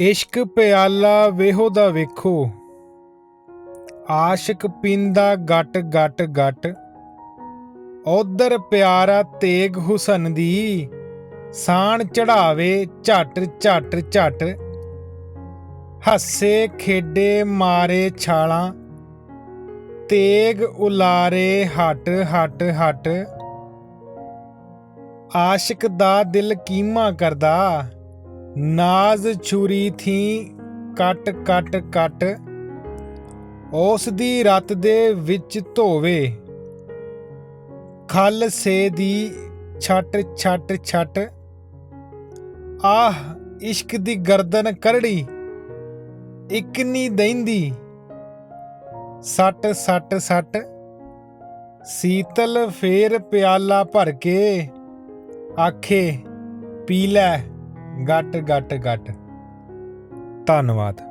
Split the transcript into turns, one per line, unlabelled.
ਇਸ਼ਕ ਪਿਆਲਾ ਵੇਹੋ ਦਾ ਵੇਖੋ। ਆਸ਼ਿਕ ਪੀਂਦਾ ਗਟ ਗਟ ਗਟ। ਉਧਰ ਪਿਆਰਾ ਤੇਗ ਹੁਸਨ ਦੀ। ਸਾਣ ਚੜਾਵੇ ਝਟ ਝਟ ਝਟ। ਹੱਸੇ ਖੇਡੇ ਮਾਰੇ ਛਾਲਾਂ। ਤੇਗ ਉਲਾਰੇ ਹਟ ਹਟ ਹਟ। ਆਸ਼ਿਕ ਦਾ ਦਿਲ ਕੀਮਾ ਕਰਦਾ। ਨਾਜ਼ ਛੁਰੀ ਥੀ ਕੱਟ ਕੱਟ ਕੱਟ। ਉਸ ਦੀ ਰਤ ਦੇ ਵਿੱਚ ਧੋਵੇ। ਖਲ ਸੇ ਦੀ ਛੱਟ ਛੱਟ ਛੱਟ। ਆਹ ਇਸ਼ਕ ਦੀ ਗਰਦਨ ਕਰੜੀ, ਇੱਕ ਨਹੀਂ ਦੈਂਦੀ। ਸੱਟ ਸੱਟ ਸੱਟ, ਸੀਤਲ ਫੇਰ ਪਿਆਲਾ ਭਰ ਕੇ ਆਖੇ, ਪੀ ਲੈ। ਗੱਟ ਗੱਟ ਗੱਟ। ਧੰਨਵਾਦ।